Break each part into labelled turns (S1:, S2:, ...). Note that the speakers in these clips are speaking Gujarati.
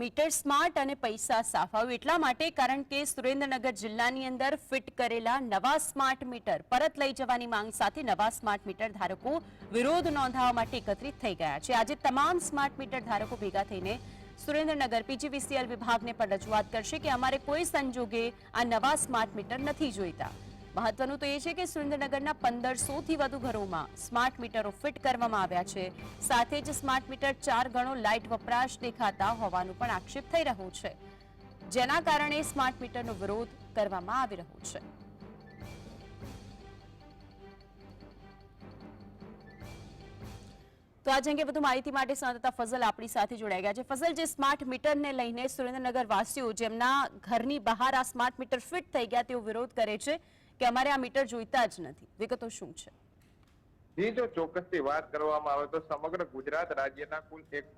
S1: મીટર સ્માર્ટ અને પૈસા સાફ. આવ્યું એટલા માટે કારણ કે સુરેન્દ્રનગર જિલ્લાની અંદર ફિટ કરેલા નવા સ્માર્ટ મીટર, પરત લઈ જવાની માંગ સાથે નવા સ્માર્ટ મીટર ધારકો વિરોધ નોંધાવવા માટે એકત્રિત થઈ ગયા છે. આજે તમામ સ્માર્ટ મીટર ધારકો ભેગા થઈને સુરેન્દ્રનગર પીજીવીસીએલ વિભાગને પણ રજૂઆત કરશે કે અમારે કોઈ સંજોગે આ નવા સ્માર્ટ મીટર નથી જોઈતા. મહત્વનું તો એ છે કે સુરેન્દ્રનગરના પંદરસોથી વધુ ઘરોમાં સ્માર્ટ મીટરો ફિટ કરવામાં આવ્યા છે. સાથે જ સ્માર્ટ મીટર ચાર ગણો લાઇટ વપરાશ દેખાતા હોવાનું પણ આક્ષેપ થઈ રહ્યો છે. જેના કારણે સ્માર્ટ મીટરનો વિરોધ કરવામાં આવી રહ્યો છે. તો આજ અંગે વધુ માહિતી માટે સંવાદદાતા ફઝલ આપણી સાથે જોડાઈ ગયા છે. ફઝલ, જે સ્માર્ટ મીટરને લઈને સુરેન્દ્રનગર વાસીઓ જેમના ઘરની બહાર આ સ્માર્ટ મીટર ફિટ થઈ ગયા તેઓ વિરોધ કરે છે. કે અમારે આ મીટર જોઈતા જ નથી. વિગતો શું છે?
S2: જી જો ચોક્કસથી વાત કરવામાં આવે તો સમગ્ર ગુજરાત રાજ્યના કુલ એક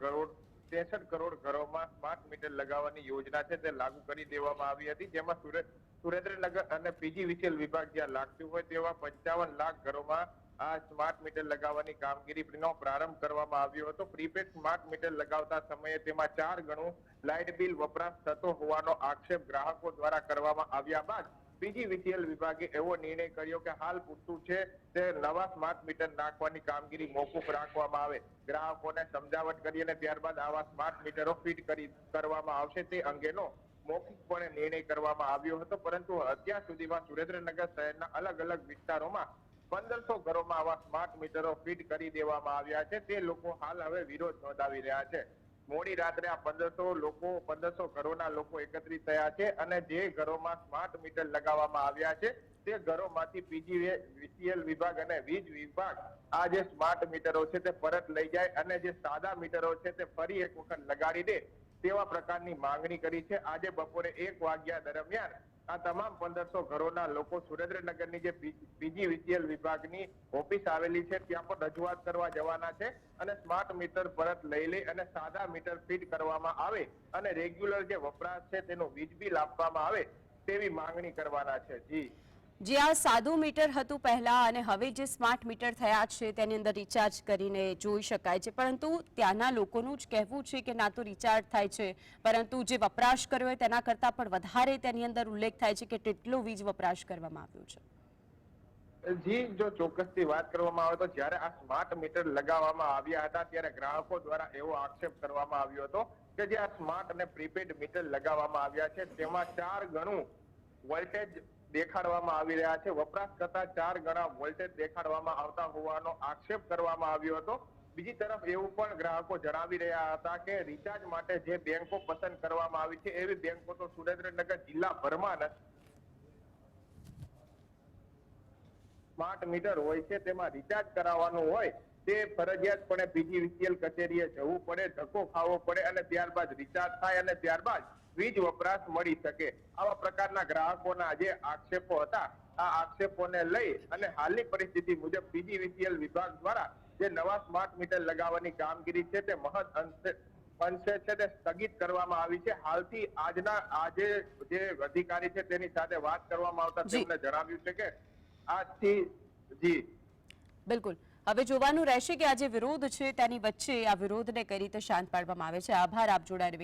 S2: કરોડ, ત્રેસઠ કરોડ ઘરોમાં સ્માર્ટ મીટર લગાવવાની યોજના છે તે લાગુ કરી દેવામાં આવી હતી. જેમાં સુરત સુરેન્દ્રનગર અને પીજી વિશેલ વિભાગ જ્યાં લાગતું હોય તેવા પંચાવન લાખ ઘરોમાં આ સ્માર્ટ મીટર લગાવવાની કામગીરીનો પ્રારંભ કરવામાં આવ્યો હતો. પ્રીપેડ સ્માર્ટ મીટર લગાવતા સમયે તેમાં ચાર ગણું લાઇટ બિલ વપરાશ થતો હોવાનો આક્ષેપ ગ્રાહકો દ્વારા કરવામાં આવ્યા બાદ પીજીવીસીએલ વિભાગે એવો નિર્ણય કર્યો કે હાલ પૂરતું છે તે નવા સ્માર્ટ મીટર નાખવાની કામગીરી મોકૂફ રાખવામાં આવે. ગ્રાહકોને સમજાવટ કરી અને ત્યારબાદ આવા સ્માર્ટ મીટરો ફિટ કરી કરવામાં આવશે તે અંગેનો મૌખિકપણે નિર્ણય કરવામાં આવ્યો હતો. પરંતુ અત્યાર સુધીમાં સુરેન્દ્રનગર શહેરના અલગ અલગ વિસ્તારોમાં પંદરસો ઘરોમાં આવા સ્માર્ટ મીટરો ફિટ કરી દેવામાં આવ્યા છે. તે લોકો હાલ હવે વિરોધ નોંધાવી રહ્યા છે. મોડી રાત્રે આ પંદરસો લોકો, પંદરસો ઘરોના લોકો એકત્રિત થયા છે અને જે ઘરોમાં સ્માર્ટ મીટર લગાવવામાં આવ્યા છે, તે ઘરોમાંથી પીજીવીસીએલ વિભાગ અને વીજ વિભાગ આ જે સ્માર્ટ મીટરો છે તે પરત લઈ જાય અને જે સાદા મીટરો છે તે ફરી એક વખત લગાડી દે તેવા પ્રકારની માંગણી કરી છે. આજે બપોરે એક વાગ્યા દરમિયાન આ તમામ પંદરસો ઘરોના લોકો સુરેન્દ્રનગરની જે બીજી પીજીવીસીએલ વિભાગની ઓફિસ આવેલી છે, ત્યાં પણ રજૂઆત કરવા જવાના છે અને સ્માર્ટ મીટર પરત લઈ લે અને સાદા મીટર ફિટ કરવામાં આવે અને રેગ્યુલર જે વપરાશ છે તેનું વીજ બિલ આપવામાં આવે તેવી માંગણી કરવાના છે. જી.
S1: જે આ સાદું મીટર હતું પહેલા અને હવે જે સ્માર્ટ મીટર થયા છે તેની અંદર રિચાર્જ કરીને જોઈ શકાય છે. પરંતુ ત્યાંના લોકોનું જ કહેવું છે કે ના તો રિચાર્જ થાય છે. પરંતુ જે વપરાશ કર્યો હોય તેના કરતાં પણ વધારે તેની અંદર ઉલ્લેખ થાય છે કે કેટલો વીજ વપરાશ કરવામાં આવ્યો છે.
S2: જી જો ચોક્કસથી વાત કરવામાં આવે તો જ્યારે આ સ્માર્ટ મીટર લગાવવામાં આવ્યા હતા ત્યારે ગ્રાહકો દ્વારા એવો આક્ષેપ કરવામાં આવ્યો હતો કે જે આ સ્માર્ટ અને પ્રીપેડ મીટર લગાવવામાં આવ્યા છે, તેમાં ચાર ગણું વોલ્ટેજ દેખાડવામાં આવી રહ્યા છે. વપરાશ કરતા ચાર ગણા વોલ્ટેજ દેખાડવામાં આવતા હોવાનો આક્ષેપ કરવામાં આવ્યો હતો. બીજી તરફ એવું પણ ગ્રાહકો જણાવી રહ્યા હતા કે રિચાર્જ માટે જે બેંકો પસંદ કરવામાં આવી છે, એવી બેંકો તો સુરેન્દ્રનગર જિલ્લાભરમાં સ્માર્ટ મીટર હોય છે, તેમાં રિચાર્જ કરાવવાનું હોય, તે ફરજિયાતપણે પીજીવીસીએલ કચેરીએ જવું પડે, ધક્કો ખાવો પડે અને ત્યારબાદ રિચાર્જ થાય અને ત્યારબાદ વીજ વપરાશ મળી શકે. આવા પ્રકારના ગ્રાહકોના જે આક્ષેપો હતા આ આક્ષેપોને લઈ અને હાલની પરિસ્થિતિ મુજબ પીજીવીસીએલ વિભાગ દ્વારા જે નવા સ્માર્ટ મીટર લગાવવાની કામગીરી છે તે મહદ અંશે અંશે છે તે સ્થગિત કરવામાં આવી છે. હાલથી આજના આજે જે અધિકારી છે તેની સાથે વાત કરવામાં આવતા તેમણે જણાવ્યું છે કે આજથી જી.
S1: બિલકુલ. હવે જોવાનું રહેશે કે આ જે વિરોધ છે તેની વચ્ચે આ વિરોધને કઈ રીતે શાંત પાડવામાં આવે છે. આભાર આપ જોડાઈને